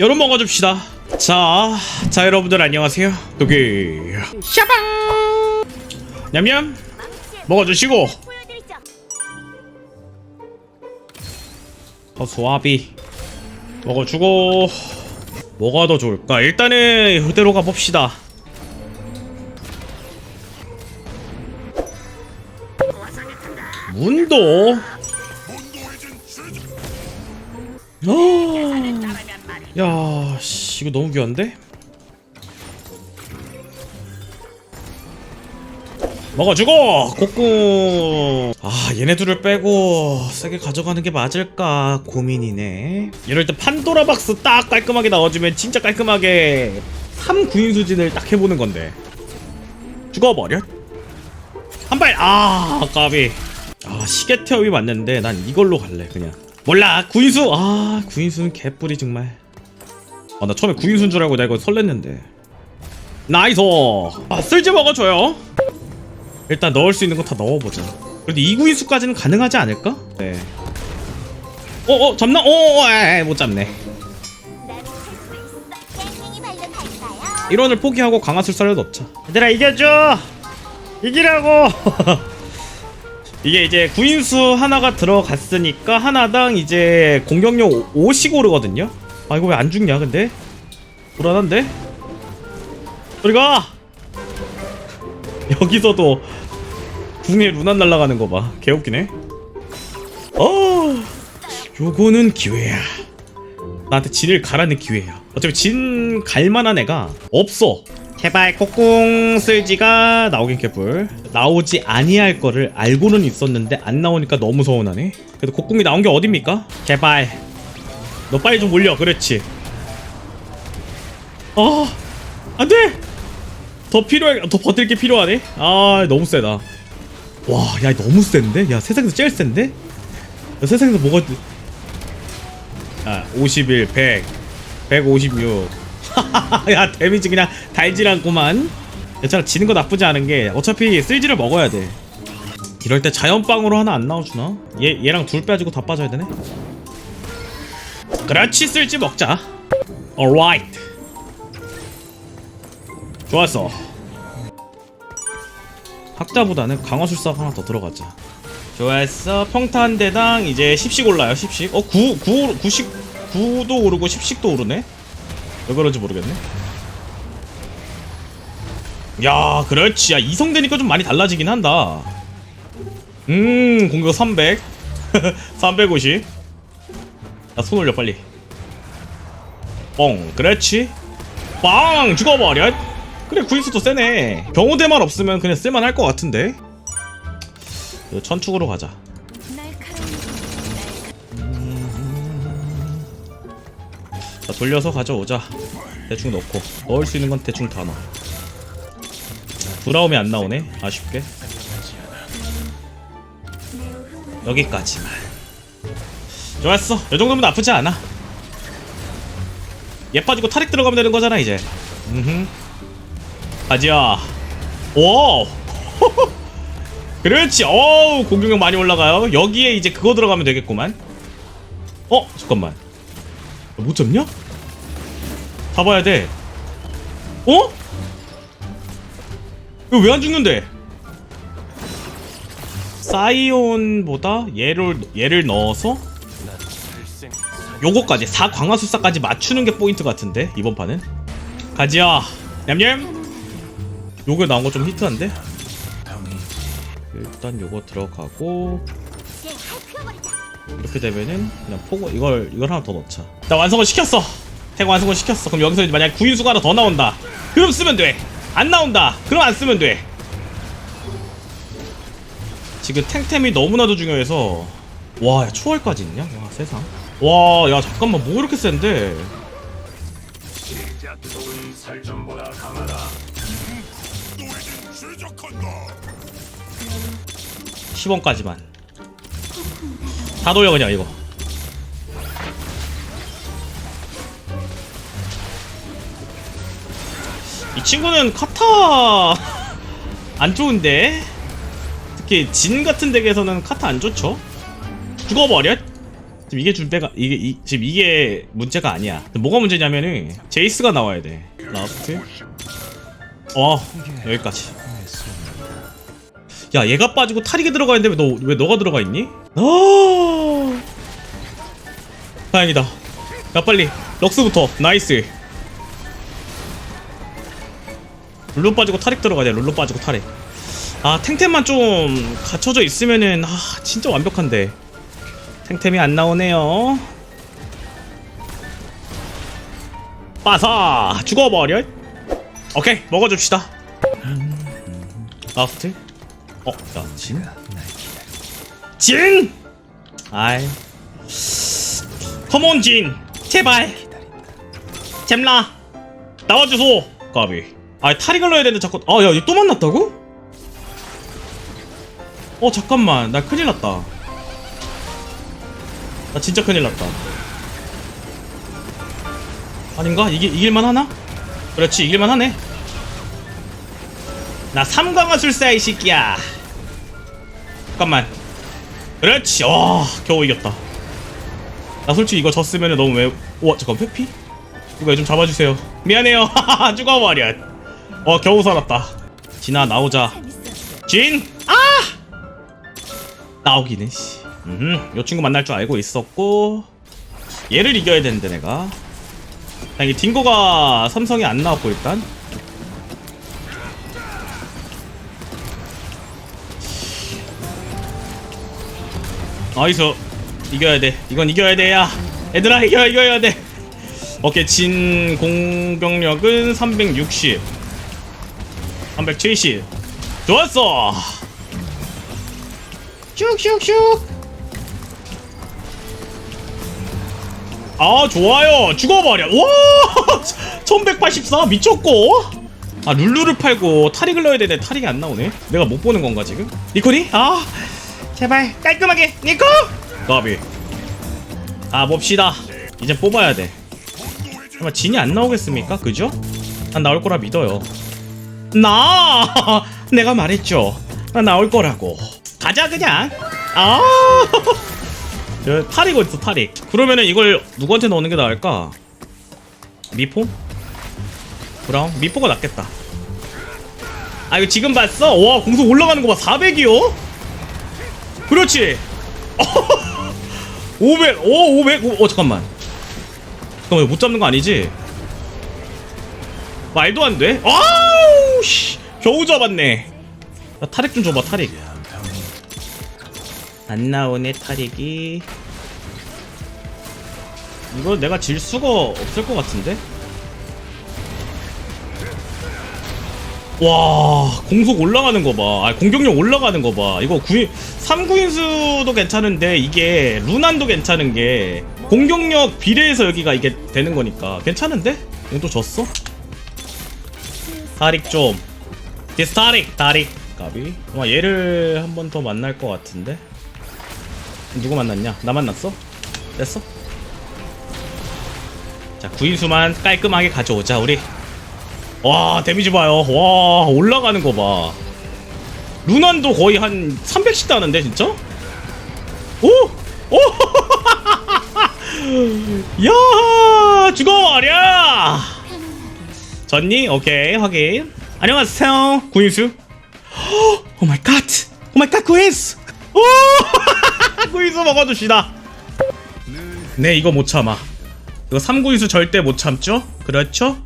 여름 먹어 줍시다. 자, 자 여러분들 안녕하세요. 도기 샤방 냠냠 먹어 주시고 보여드리죠. 더 소화비 먹어 주고 뭐가 더 좋을까? 일단은 그대로 가 봅시다. 문도 어. 야, 씨, 이거 너무 귀한데? 먹어주고! 곡궁 아 얘네 둘을 빼고 세게 가져가는 게 맞을까 고민이네. 이럴 때 판도라 박스 딱 깔끔하게 나와주면 진짜 깔끔하게 3구인 수진을 딱 해보는 건데. 죽어버려? 한 발 아 까비. 아 시계 태업이 맞는데 난 이걸로 갈래 그냥. 몰라 구인수! 아 구인수는 개뿔이 정말 아 나 처음에 구인수인 줄 알고 나 이거 설렜는데. 나이스! 아 쓸지 먹어줘요. 일단 넣을 수 있는 거 다 넣어보자. 그래도 2구인수까지는 가능하지 않을까? 네. 어어 잡나? 어못 잡네? 1원을 포기하고 강화술사를 넣자. 얘들아 이겨줘! 이기라고! 이게 이제 구인수 하나가 들어갔으니까 하나당 이제 공격력 5씩 오르거든요 아 이거 왜 안 죽냐 근데 불안한데 우리가 여기서도 궁에 루난 날아가는 거 봐 개웃기네 어 요거는 기회야 나한테 진을 가라는 기회야. 어차피 진 갈만한 애가 없어. 제발 콧궁 쓸지가 나오긴 개뿔. 나오지 아니할 거를 알고는 있었는데 안 나오니까 너무 서운하네. 그래도 콧궁이 나온 게 어딥니까? 제발. 너 빨리 좀 올려. 그렇지. 아, 안 돼! 더 필요해, 더 버틸 게 필요하네? 아, 너무 세다. 와, 야, 너무 센데? 야, 세상에서 제일 센데? 야, 세상에서 뭐가. 아, 51, 100, 156. 야, 데미지 그냥 달질 않구만. 괜찮아, 지는 거 나쁘지 않은 게 어차피 쓸지를 먹어야 돼. 이럴 때 자연빵으로 하나 안 나와주나? 얘, 얘랑 둘 빼가지고 다 빠져야 되네? 그렇지, 쓸지 먹자. alright. 좋았어. 학자보다는 강화술사가 하나 더 들어가자. 좋았어. 평탄 대당 이제 10씩 올라요. 10씩. 어, 9, 9, 9씩, 9도 오르고 10씩도 오르네? 왜 그런지 모르겠네. 야, 그렇지. 야, 이성 되니까 좀 많이 달라지긴 한다. 음, 공격 300. 350. 나손 올려, 빨리. 뻥. 그렇지. 빵! 죽어버려. 그래, 구인수도 세네. 경우대만 없으면 그냥 쓸만할 것 같은데. 이거 천축으로 가자. 자, 돌려서 가져오자. 대충 넣고 넣을 수 있는 건 대충 다 넣어. 돌아오면 안 나오네. 아쉽게. 여기까지만. 좋았어. 이 정도면 나쁘지 않아. 얘 빠지고 타릭 들어가면 되는 거잖아 이제. 음. 가자. 오. 그렇지. 어우 공격력 많이 올라가요. 여기에 이제 그거 들어가면 되겠구만. 어 잠깐만. 못 잡냐? 잡아야 돼. 어? 이거 왜 안 죽는데? 사이온보다 얘를 얘를 넣어서 요거까지 4 광화술사까지 맞추는 게 포인트 같은데 이번 판은 가지야 냠냠 요거 나온 거 좀 히트한데 일단 요거 들어가고. 이렇게 되면은 그냥 포고 이걸 이걸 하나 더 넣자. 나 완성을 시켰어. 태고 완성을 시켰어. 그럼 여기서 이제 만약 구인수가 하나 더 나온다. 그럼 쓰면 돼. 안 나온다. 그럼 안 쓰면 돼. 지금 탱템이 너무나도 중요해서 와, 야, 초월까지 있냐? 와, 세상. 와, 야, 잠깐만, 뭐 이렇게 센데? 살점보다 강하다. 10원까지만. 다 돌려 그냥 이거. 이 친구는 카타 안 좋은데 특히 진 같은 덱에서는 카타 안 좋죠. 죽어버려. 지금 이게 준비가 이게 이, 지금 이게 문제가 아니야. 뭐가 문제냐면은 제이스가 나와야 돼. 라스트. 어 여기까지. 야 얘가 빠지고 타릭에 들어가 있는데 왜 너 왜 너가 들어가 있니? 아 다행이다. 야 빨리 럭스부터 나이스. 룰루 빠지고 타릭 들어가야 돼. 룰루 빠지고 타릭. 아 탱템만 좀 갖춰져 있으면은 아 진짜 완벽한데. 탱템이 안 나오네요. 빠사 죽어버려. 오케이 먹어줍시다. 라스트. 어, 야 진. 진. 아이. 컴온 진. 제발. 잼라. 나와주소. 까비. 아 타릭을 넣어야 되는데 자꾸. 아 야 얘 또 만났다고? 어 잠깐만 나 큰일 났다. 나 진짜 큰일 났다. 아닌가? 이게 이길만 하나? 그렇지 이길만 하네. 나 삼강화술사 이 새끼야. 잠깐만. 그렇지. 와 겨우 이겼다. 나 솔직히 이거 졌으면 너무 왜? 와 잠깐 회피? 이거 좀 잡아주세요. 미안해요. 죽어버려. 어 겨우 살았다. 진아 나오자. 진. 아! 나오기는 씨. 음, 요 친구 만날 줄 알고 있었고 얘를 이겨야 되는데 내가. 다행히 딩고가 삼성이 안 나왔고 일단. 나이스 이겨야 돼. 이건 이겨야 돼야. 얘들아 이겨 이겨야 돼. 오케이 진 공격력은 360, 370. 좋았어. 슉슉슉. 아 좋아요. 죽어버려. 와 1184 미쳤고. 아 룰루를 팔고 타릭을 넣어야 되는데 타릭이 안 나오네. 내가 못 보는 건가 지금? 니코니? 아 제발. 깔끔하게. 니코! 까비. 아 봅시다. 이제 뽑아야 돼. 아마 진이 안 나오겠습니까? 그죠? 난 나올 거라 믿어요. 나! 내가 말했죠. 나 나올 거라고. 가자 그냥. 아 저 탈이고 있어 탈이. 그러면은 이걸 누구한테 넣는 게 나을까? 미포? 브라운? 미포가 낫겠다. 아 이거 지금 봤어? 와 공속 올라가는 거 봐. 400이요? 그렇지! 500 오, 500 오, 어 잠깐만. 잠깐만 못 잡는 거 아니지? 말도 안 돼? 아우 씨. 겨우 잡았네. 나 타릭 좀 줘봐 타릭 안 나오네 타릭이 이거 내가 질 수가 없을 것 같은데 와 공속 올라가는 거 봐 아 공격력 올라가는 거 봐 이거 9 3구인수도 괜찮은데 이게 루난도 괜찮은 게 공격력 비례해서 여기가 이게 되는 거니까 괜찮은데? 이거 또 졌어? 타릭 좀 디스타릭 타릭 까비 아마 얘를 한 번 더 만날 것 같은데 누구 만났냐? 나 만났어? 됐어? 자 구인수만 깔끔하게 가져오자 우리 와 데미지 봐요 와 올라가는 거봐 루난도 거의 한 300씩 다는데 진짜? 오! 오! 야 죽어버려 졌니? 오케이 확인 안녕하세요 구인수 오 마이 갓! 오 마이 갓 구인수! 오! 구인수 먹어줍시다 네 이거 못 참아 이거 3구인수 절대 못 참죠? 그렇죠?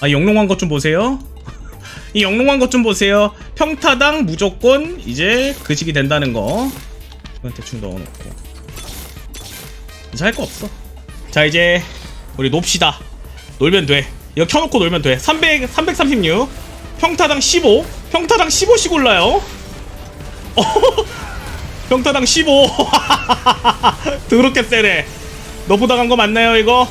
아 영롱한 것 좀 보세요. 이 영롱한 것 좀 보세요. 평타당 무조건 이제 그식이 된다는 거. 이건 대충 넣어놓고. 이제 할 거 없어. 자 이제 우리 놉시다. 놀면 돼. 이거 켜놓고 놀면 돼. 300, 336 평타당 15 평타당 15씩 올라요. 어, 평타당 15 더럽게 세네 너프 당한 거 맞나요 이거?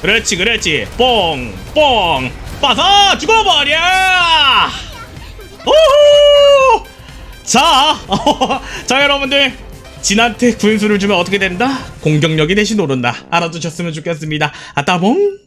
그렇지 그렇지. 뽕뽕. 빠서 죽어버려! 오호 자, 자 여러분들. 진한테 구인수를 주면 어떻게 된다? 공격력이 대신 오른다. 알아두셨으면 좋겠습니다. 아따봉